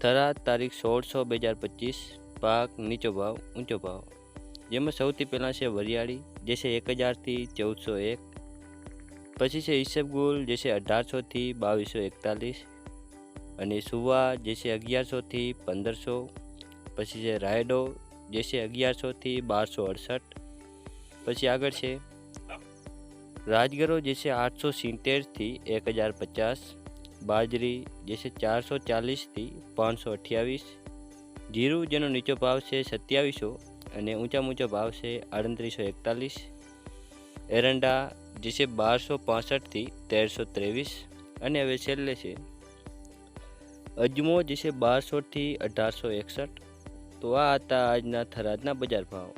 થરાદ તારીખ સોળસો બે હજાર પચીસ, પાક નીચો ભાવ, ઊંચો ભાવ. જેમાં સૌથી પહેલાં છે વરિયાળી, જે છે એક હજારથી ચૌદસો એક. પછી છે ઈસબગુલ જે છે અઢારસોથી બાવીસો એકતાલીસ. અને સુવા, જે છે અગિયારસોથી પંદરસો. પછી છે રાયડો, જે છે અગિયારસોથી બારસો અડસઠ. પછી આગળ છે રાજગરો, જે છે આઠસો સિત્તેરથી એક હજાર પચાસ. બાજરી, જે છે ચારસો ચાલીસથી પાંચસો અઠ્યાવીસ. જીરું જેનો નીચો ભાવ છે સત્યાવીસો અને ઊંચા ઊંચો ભાવ છે આડત્રીસો એકતાલીસ. એરંડા, જે છે બારસો પાસઠથી તેરસો ત્રેવીસ. અને હવે છેલ્લે છે, અજમો, જે છે બારસોથી અઢારસો એકસઠ. તો આ હતા આજના થરાદના બજાર ભાવ.